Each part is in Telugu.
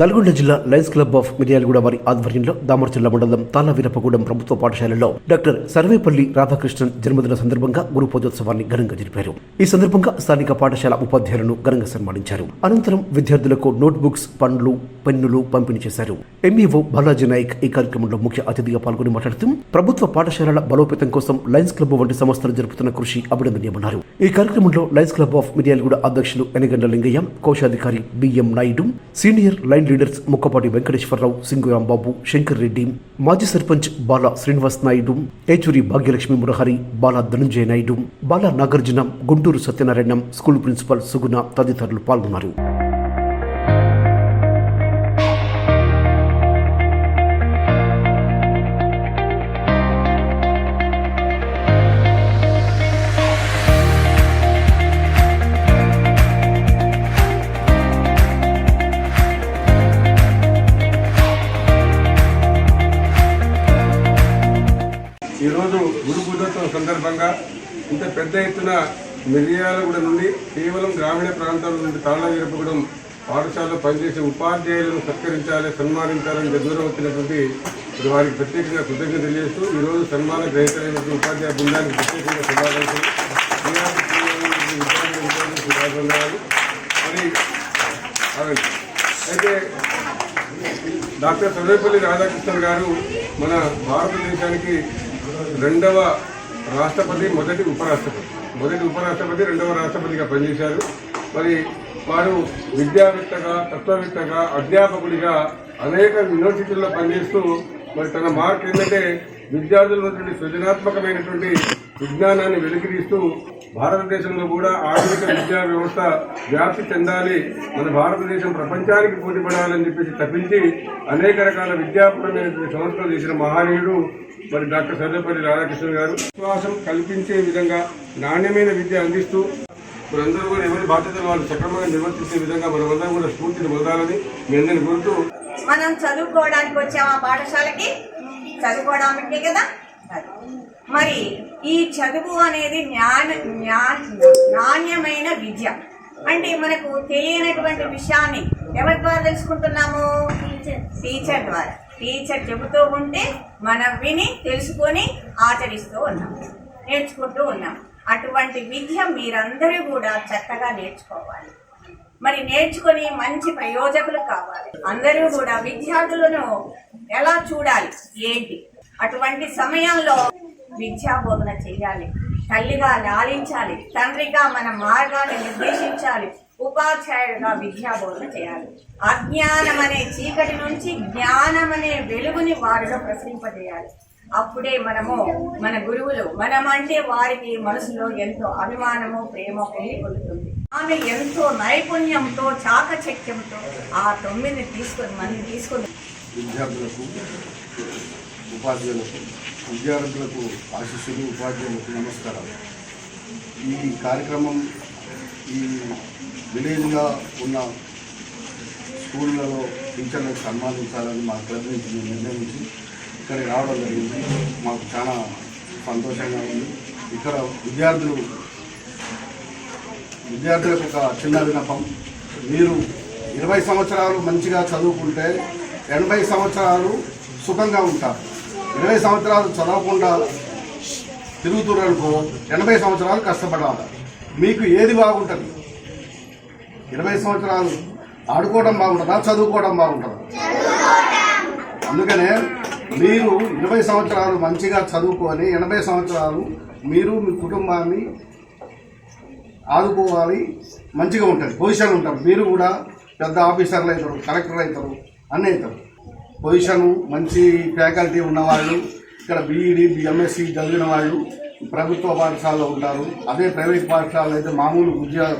నల్గొండ జిల్లా లయన్స్ క్లబ్ ఆఫ్ మిర్యాలగూడ వారి ఆధ్వర్యంలో దామర్చిల్ల మండలం తాళవీరపగూడెం ప్రభుత్వ పాఠశాలలో డాక్టర్ సర్వేపల్లి రాధాకృష్ణన్ జన్మదిన సందర్భంగా గురు పూజోత్సవాన్ని ఘనంగా జరిపారు. ఈ సందర్భంగా స్థానిక పాఠశాల ఉపాధ్యాయులను ఘనంగా సన్మానించారు. అనంతరం విద్యార్థులకు నోట్ బుక్స్ పండ్లు పెన్నులు పంపిణీ చేశారు. ఎంఈఓ బాలాజీ నాయక్ ఈ కార్యక్రమంలో ముఖ్య అతిథిగా పాల్గొని మాట్లాడుతూ ప్రభుత్వ పాఠశాలల బలోపేతం కోసం లయన్స్ క్లబ్ వంటి సంస్థలు జరుపుతున్న కృషి అభినందనీయమన్నారు. ఈ కార్యక్రమంలో లయన్స్ క్లబ్ ఆఫ్ మిర్యాలగూడ అధ్యక్షులు ఎనగండ్ల లింగయ్య కోశాధికారి B M Naidu senior line leaders Mukkapati Venkateswara Rao Singu Rambabu Shankar Reddy మాజీ సర్పంచ్ బాల శ్రీనివాస్ నాయుడు ఏచూరి భాగ్యలక్ష్మి మురహరి బాల ధనంజయ నాయుడు బాల నాగార్జున గుంటూరు సత్యనారాయణం స్కూల్ ప్రిన్సిపల్ సుగుణ తదితరులు పాల్గొన్నారు. ఈరోజు గురు పూజోత్సవం సందర్భంగా ఇంత పెద్ద ఎత్తున మిర్యాలగూడ నుండి కేవలం గ్రామీణ ప్రాంతాల నుండి తాళవీరపగూడెం పాఠశాలలో పనిచేసే ఉపాధ్యాయులను సత్కరించాలి సన్మానించాలని దూరం వచ్చినటువంటి వారికి ప్రత్యేకంగా కృతజ్ఞత తెలియజేస్తూ ఈరోజు సన్మాన గ్రహీతలైనటువంటి ఉపాధ్యాయ బృందానికి ప్రత్యేకంగా శుభాకాంక్షలు. మరి అయితే డాక్టర్ సర్వేపల్లి రాధాకృష్ణన్ గారు మన భారతదేశానికి రెండవ రాష్ట్రపతి మొదటి ఉపరాష్ట్రపతి. మొదటి ఉపరాష్ట్రపతి రెండవ రాష్ట్రపతిగా పనిచేశారు. మరి వారు విద్యావేత్తగా తత్వవేత్తగా అధ్యాపకుడిగా అనేక యూనివర్సిటీల్లో పనిచేస్తూ మరి తన మార్క్ ఏంటంటే విద్యార్థుల నుండి సృజనాత్మకమైనటువంటి విజ్ఞానాన్ని వెలికితీస్తూ భారతదేశంలో కూడా ఆధునిక విద్యా వ్యవస్థ వ్యాప్తి చెందాలి. మన భారతదేశం ప్రపంచానికి పోటీపడాలని చెప్పేసి తప్పించి అనేక రకాల విద్యాపరమైనటువంటి సంస్థలు చేసిన మహనీయుడు మరి డాక్టర్ సర్వేపల్లి రాధాకృష్ణ గారు విశ్వాసం కల్పించే విధంగా నాణ్యమైన విద్య అందిస్తూ మనందరూ కూడా ఎవరి బాధ్యతలు వాళ్ళు సక్రమంగా నిర్వర్తించే విధంగా మనమందరం కూడా స్ఫూర్తిని పొందాలని మీ అందరిని కోరుతూ మనం చదువుకోవడానికి వచ్చాం ఆ పాఠశాలకి. చదువుకోవడానికి కదా. మరి ఈ చదువు అనేది జ్ఞాన జ్ఞా- నాణ్యమైన విద్య. అంటే మనకు తెలియనటువంటి విషయాన్ని ఎవరి ద్వారా తెలుసుకుంటున్నాము? టీచర్ ద్వారా. టీచర్ చెబుతూ ఉంటే మనం విని తెలుసుకొని ఆచరిస్తూ ఉన్నాం నేర్చుకుంటూ ఉన్నాం. అటువంటి విద్య మీరందరూ కూడా చక్కగా నేర్చుకోవాలి. మరి నేర్చుకొని మంచి ప్రయోజకులు కావాలి. అందరూ కూడా విద్యార్థులను ఎలా చూడాలి? ఏంటి? అటువంటి సమయంలో విద్యా బోధన చేయాలి. తల్లిగా లాలించాలి. తండ్రిగా మన మార్గాన్ని నిర్దేశించాలి. ఉపాధ్యాయుడుగా విద్యా బోధన చేయాలి. అజ్ఞానం అనే చీకటి నుంచి జ్ఞానం అనే వెలుగుని వారిలో ప్రసరింపజేయాలి. అప్పుడే మనము మన గురువులు మనమంటే వారికి మనసులో ఎంతో అభిమానము ప్రేమ పొంది పొందుతుంది. ఆమె ఎంతో నైపుణ్యంతో చాకచక్యంతో ఆ తొమ్మిది తీసుకొని మనం తీసుకొని విద్యార్థులకు ఉపాధ్యాయులకు విద్యార్థులకు ఆశీస్సులు ఉపాధ్యాయులకు నమస్కారం ఈ కార్యక్రమం ఈ విలేజ్గా ఉన్న స్కూళ్ళలో టీచర్లకు సన్మానించాలని మా క్లబ్ నుంచి మేము నిర్ణయించి ఇక్కడికి రావడం జరిగింది. మాకు చాలా సంతోషంగా ఉంది. ఇక్కడ విద్యార్థులు విద్యార్థులకు ఒక చిన్న విన్నపం. మీరు ఇరవై సంవత్సరాలు మంచిగా చదువుకుంటే ఎనభై సంవత్సరాలు సుఖంగా ఉంటారు. ఇరవై సంవత్సరాలు చదవకుండా తిరుగుతున్నారు ఎనభై సంవత్సరాలు కష్టపడాలి. మీకు ఏది బాగుంటుంది? ఇరవై సంవత్సరాలు ఆడుకోవడం బాగుంటుందా? చదువుకోవడం బాగుంటుందా? అందుకనే మీరు ఇరవై సంవత్సరాలు మంచిగా చదువుకొని ఎనభై సంవత్సరాలు మీరు మీ కుటుంబాన్ని ఆదుకోవాలి మంచిగా ఉంటుంది పొజిషన్ ఉంటారు మీరు కూడా పెద్ద ఆఫీసర్లు అవుతారు కలెక్టర్ అవుతారు అన్నీ అవుతారు. పొజిషను మంచి ఫ్యాకల్టీ ఉన్నవాళ్ళు ఇక్కడ బీఈడి బిఎంఎస్సి చదివిన వాళ్ళు ప్రభుత్వ పాఠశాలలో ఉంటారు. అదే ప్రైవేట్ పాఠశాలలో అయితే మామూలు ఉద్యోగ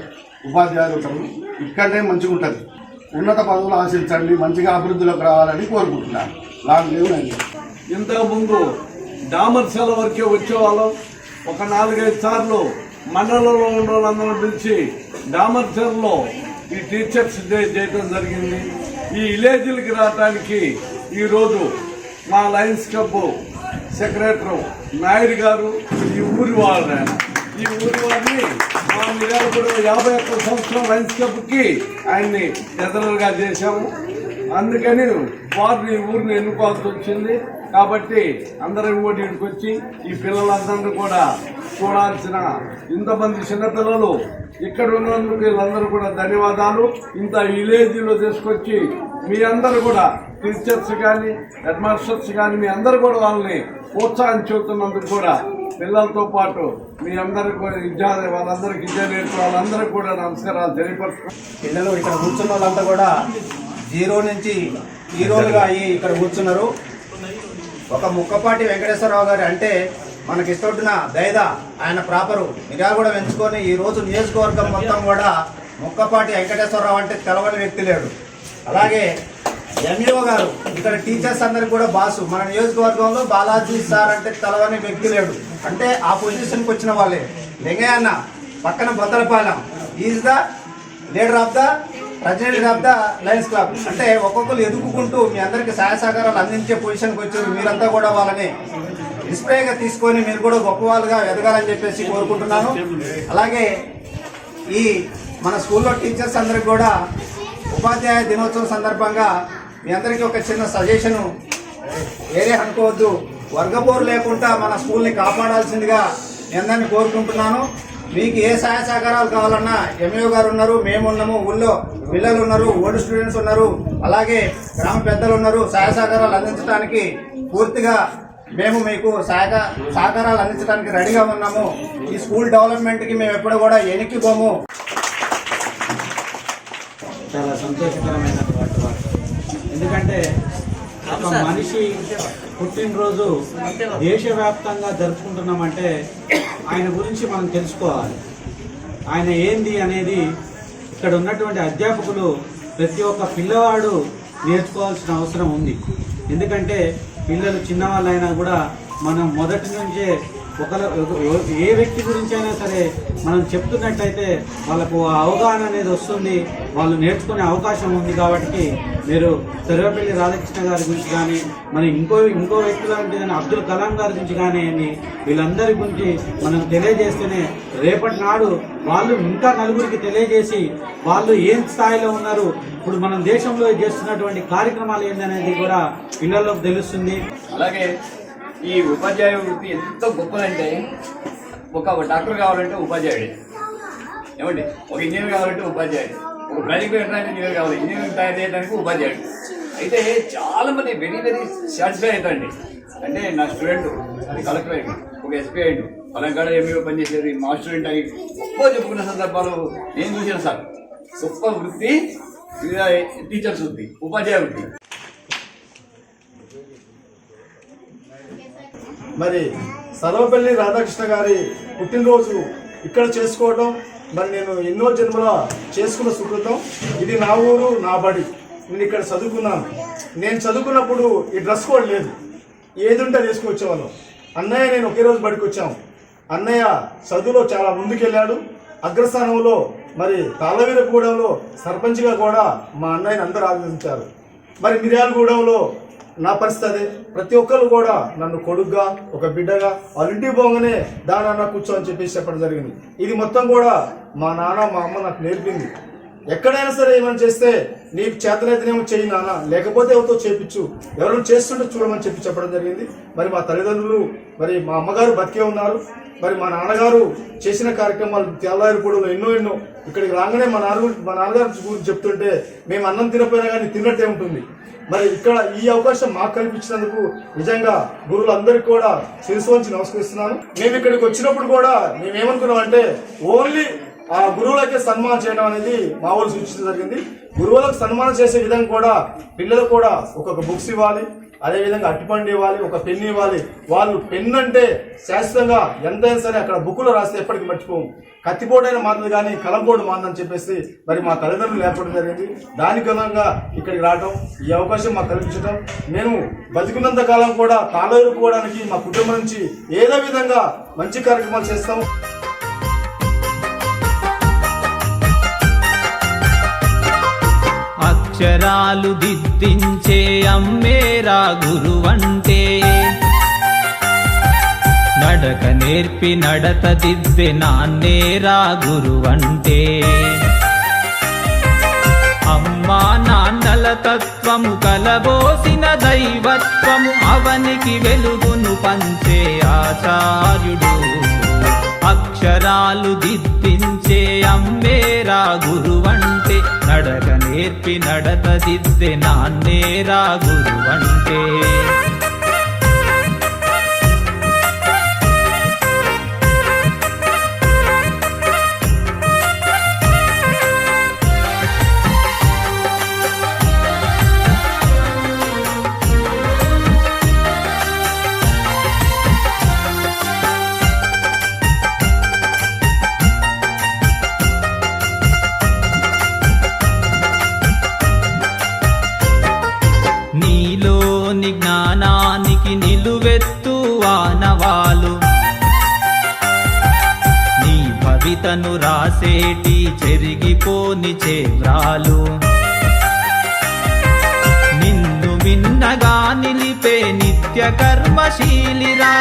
ఉపాధ్యాయులు ఉంటారు. ఇక్కడనే మంచిగా ఉంటుంది. ఉన్నత పదవులు ఆశించండి మంచిగా అభివృద్ధిలోకి రావాలని కోరుకుంటున్నాను. లాంగ్ లేవు నేను ఇంతకుముందు డామర్శాల వరకే వచ్చేవాళ్ళం. ఒక నాలుగైదు సార్లు మండలంలో ఉన్న వాళ్ళందరూ పిలిచి డామర్శాలలో ఈ టీచర్స్ డే చేయడం జరిగింది. ఈ విలేజ్లకి రావడానికి ఈరోజు మా లయన్స్ క్లబ్ సెక్రటరీ నాయుడు గారు ఈ ఊరి వాళ్ళ ఈ ఊరి వారిని మా యాభై ఒక్క సంవత్సరం లైన్స్ క్లబ్కి ఆయన్ని జనరల్గా చేశాము. అందుకని వారిని ఈ ఊరిని ఎన్నుకోవాల్సి వచ్చింది. కాబట్టి అందరం కూడా ఇక్కడికి వచ్చి ఈ పిల్లలందరినీ కూడా చూడాల్సిన ఇంతమంది చిన్నపిల్లలు ఇక్కడ ఉన్నందుకు వీళ్ళందరూ కూడా ధన్యవాదాలు. ఇంత విలేజ్లో తీసుకొచ్చి మీ అందరు కూడా టీచర్స్ కానీ హెడ్ మాస్టర్స్ కానీ మీ అందరూ కూడా వాళ్ళని ప్రోత్సాహం చూస్తున్నందుకు కూడా పిల్లలతో పాటు మీ అందరికి కూడా విద్యా వాళ్ళందరికీ విద్య నేర్పి వాళ్ళందరికీ కూడా నమస్కారాలు తెలియపరుచుకుంటున్నాను. పిల్లలు ఇక్కడ కూర్చున్న వాళ్ళంతా కూడా జీరో నుంచి హీరోలుగా అయ్యి ఇక్కడ కూర్చున్నారు. ఒక ముక్కపాటి వెంకటేశ్వరరావు గారు అంటే మనకి ఇష్టొట్టిన దైద ఆయన ప్రాపరు మిర్యాలు కూడా పెంచుకొని ఈరోజు నియోజకవర్గం మొత్తం కూడా ముక్కపాటి వెంకటేశ్వరరావు అంటే తెలవని వ్యక్తి లేడు. అలాగే ఎంఈఓ గారు ఇక్కడ టీచర్స్ అందరికి కూడా బాసు. మన నియోజకవర్గంలో బాలాజీ సార్ అంటే తెలవని వ్యక్తి లేడు. అంటే ఆ పొజిషన్కి వచ్చిన వాళ్ళే. లింగయ్య అన్న పక్కన Bhadrapalem. Is the leader of the president of the Lions Club అంటే ఒక్కొక్కరు ఎదుగుకుంటూ మీ అందరికి సహాయ సహకారాలు అందించే పొజిషన్కి వచ్చారు. మీరంతా కూడా వాళ్ళని ఇన్స్పైర్గా తీసుకొని మీరు కూడా గొప్ప వాళ్ళుగా ఎదగాలని చెప్పేసి కోరుకుంటున్నాను. అలాగే ఈ మన స్కూల్లో టీచర్స్ అందరికి కూడా ఉపాధ్యాయ దినోత్సవం సందర్భంగా మీ అందరికీ ఒక చిన్న సజెషను వేరే అనుకోవద్దు. వర్గపోరు లేకుండా మన స్కూల్ని కాపాడాల్సిందిగా నిందని కోరుకుంటున్నాను. మీకు ఏ సహాయ సహకారాలు కావాలన్నా ఎంఏఓ గారు ఉన్నారు మేము ఉన్నాము ఊళ్ళో పిల్లలు ఉన్నారు ఓల్డ్ స్టూడెంట్స్ ఉన్నారు అలాగే గ్రామ పెద్దలు ఉన్నారు. సహాయ సహకారాలు అందించడానికి పూర్తిగా మేము మీకు సహక సహకారాలు అందించడానికి రెడీగా ఉన్నాము. ఈ స్కూల్ డెవలప్మెంట్కి మేము ఎప్పుడు కూడా ఎనిక్కిపోము చాలా సంతోషకరమైనటువంటి వార్త. ఎందుకంటే ఒక మనిషి పుట్టినరోజు దేశవ్యాప్తంగా జరుపుకుంటున్నామంటే ఆయన గురించి మనం తెలుసుకోవాలి. ఆయన ఏంది అనేది ఇక్కడ ఉన్నటువంటి అధ్యాపకులు ప్రతి ఒక్క పిల్లవాడు నేర్చుకోవాల్సిన అవసరం ఉంది. ఎందుకంటే పిల్లలు చిన్నవాళ్ళైనా కూడా మనం మొదటి నుంచే ఒకరు ఏ వ్యక్తి గురించి అయినా సరే మనం చెప్తున్నట్టయితే వాళ్ళకు ఆ అవగాహన అనేది వస్తుంది. వాళ్ళు నేర్చుకునే అవకాశం ఉంది కాబట్టి మీరు తెరవపల్లి రాధాకృష్ణ గారి గురించి కానీ మరి ఇంకో ఇంకో వ్యక్తుల అంటే అబ్దుల్ కలాం గారి గురించి కానీ వీళ్ళందరి గురించి మనం తెలియజేస్తేనే రేపటి నాడు వాళ్ళు ఇంకా నలుగురికి తెలియజేసి వాళ్ళు ఏం స్థాయిలో ఉన్నారు. ఇప్పుడు మనం దేశంలో చేస్తున్నటువంటి కార్యక్రమాలు ఏందనేది కూడా పిల్లలకు తెలుస్తుంది. అలాగే ఈ ఉపాధ్యాయ వృత్తి ఎంత గొప్పదంటే ఒక డాక్టర్ కావాలంటే ఉపాధ్యాయుడే. ఏమండి? ఒక ఇంజనీర్ కావాలంటే ఉపాధ్యాయుడు. ఒక ప్రాజెక్ట్ పెట్టడానికి ఇంజనీర్ కావాలి. ఇంజనీర్ తయారు చేయడానికి ఉపాధ్యాయుడు. అయితే చాలా మంది వెరీ వెరీ సాటిస్ఫై అవుతాండి అంటే నా స్టూడెంట్ అది కలెక్టర్ అయ్యింది ఒక ఎస్పీ అయ్యిండు. పలంకాడ ఎంఈఓ పనిచేసేది మా స్టూడెంట్ అని గొప్ప చెప్పుకున్న సందర్భాలు నేను చూశాను సార్. గొప్ప వృత్తి టీచర్స్ వృత్తి ఉపాధ్యాయ వృత్తి. మరి సర్వపల్లి రాధాకృష్ణ గారి పుట్టినరోజు ఇక్కడ చేసుకోవడం మరి నేను ఎన్నో జన్మల చేసుకున్న సుకృతం. ఇది నా ఊరు నా బడి. నేను ఇక్కడ చదువుకున్నాను. నేను చదువుకున్నప్పుడు ఈ డ్రెస్ కోడ్ లేదు. ఏది ఉంటే అది అన్నయ్య నేను ఒకే రోజు బడికి వచ్చాము అన్నయ్య చదువులో చాలా ముందుకెళ్ళాడు. అగ్రస్థానంలో మరి తాళవీరగూడెంలో సర్పంచ్గా కూడా మా అన్నయ్యని అందరూ ఆదరించారు. మరి మిర్యాలగూడెంలో నా పరిస్థితి అదే. ప్రతి ఒక్కరు కూడా నన్ను కొడుగ్గా ఒక బిడ్డగా వాళ్ళ ఇంటికి పోగానే దానా కూర్చో అని చెప్పేసి చెప్పడం జరిగింది. ఇది మొత్తం కూడా మా నాన్న మా అమ్మ నాకు నేర్పింది. ఎక్కడైనా సరే ఏమైనా చేస్తే నీకు చేతనైతేనేమో చేయి నాన్న లేకపోతే ఎవరితో చేపించు. ఎవరైనా చేస్తుంటే చూడమని చెప్పి చెప్పడం జరిగింది. మరి మా తల్లిదండ్రులు మరి మా అమ్మగారు బతికే ఉన్నారు. మరి మా నాన్నగారు చేసిన కార్యక్రమాలు తెల్లారిపూడలో ఎన్నో ఎన్నో. ఇక్కడికి రాగానే మా నాన్న మా నాన్నగారి గురించి చెప్తుంటే మేము అన్నం తినపోయినా కానీ తిన్నట్టే ఉంటుంది. మరి ఇక్కడ ఈ అవకాశం మాకు కల్పించినందుకు నిజంగా గురువులందరికీ కూడా శిరసు నమస్కరిస్తున్నాను. మేము ఇక్కడికి వచ్చినప్పుడు కూడా మేము ఏమనుకున్నాం అంటే ఓన్లీ ఆ గురువులకే సన్మానం చేయడం అనేది మా ఊరు సూచించడం జరిగింది. గురువులకు సన్మానం చేసే విధంగా కూడా పిల్లలు కూడా ఒక్కొక్క బుక్స్ ఇవ్వాలి అదేవిధంగా అట్టిపండు ఇవ్వాలి ఒక పెన్ను ఇవ్వాలి. వాళ్ళు పెన్ అంటే శాశ్వతంగా ఎంతైనా సరే అక్కడ బుక్లో రాస్తే ఎప్పటికీ మర్చిపోము. కత్తిపోటైన మాటలు కానీ కలంపోటు మాందని చెప్పేసి మరి మా తల్లిదండ్రులు లేకపోవడం జరిగింది. దాని అనుగుణంగా ఇక్కడికి రావడం ఈ అవకాశం మాకు కల్పించడం మేము బతికున్నంత కాలం కూడా తాళేరుకోవడానికి మా కుటుంబం నుంచి ఏదో విధంగా మంచి కార్యక్రమాలు చేస్తాము. అక్షరాలు దిద్దించే అమ్మేరా గురువంటే. నడక నేర్పి నడత దిద్దే నాన్నేరా గురువంటే. అమ్మా నాన్నల తత్వము కలబోసిన దైవత్వము అవనికి వెలుగును పంచే ఆచార్యుడు. అక్షరాలు దిద్దించే అమ్మేరా గురువంటే నడక నేర్పి నడత దిద్దే నాన్నేరా గురువంటే భవితను రాసేటి చెరిగిపోని చేవ్రాలు నిన్ను మిన్నగా నిలిపే నిత్య కర్మశీలిరా.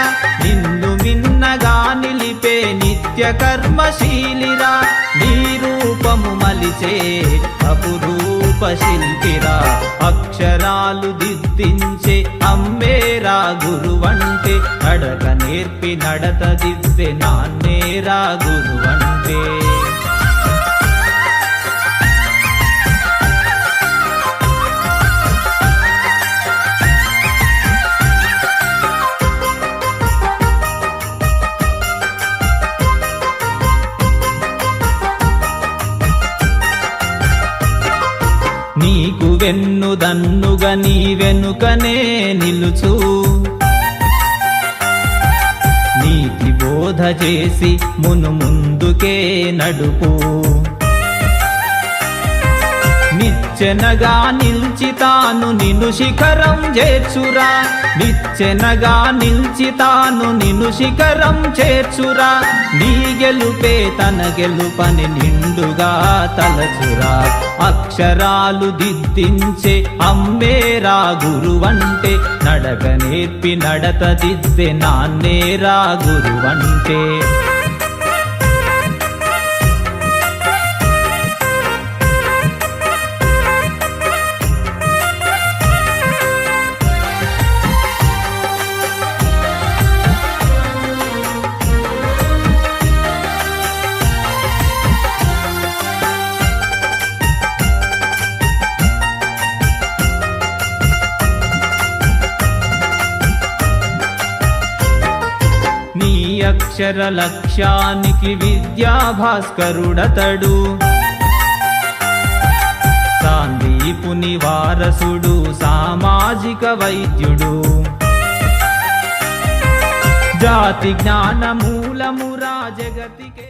నిన్ను మిన్నగా నిలిపే నిత్య కర్మశీలిరా. నీ రూపము మలిచే అపురూ శిల్పిరా అక్షరాలు దిద్దించే అమ్మేరా గురువంటే నడక నేర్పి నడత దిద్దే నాన్నేరా గురువంటే. నీకు వెన్నుదన్నుగా నీ వెనుకనే నిలుచు. నీతి బోధ చేసి మును ముందుకే నడుపు. నిచ్చెనగా నిల్చితాను తాను శిఖరం చేర్చురా. నిచ్చెనగా నిల్చితాను తాను శిఖరం చేర్చురా. నీ గెలుపే తన గెలుపని నిండుగా తలచురా. అక్షరాలు దిద్దించే అమ్మేరా గురువంటే. నడక నేర్పి నడత దిద్దే నాన్నేరా గురువంటే. అక్షర లక్ష్యానికి విద్యా భాస్కరుడతడు సాందీపుని వారసుడు సామాజిక వైద్యుడు. జాతి జ్ఞాన మూలమురా జగతికే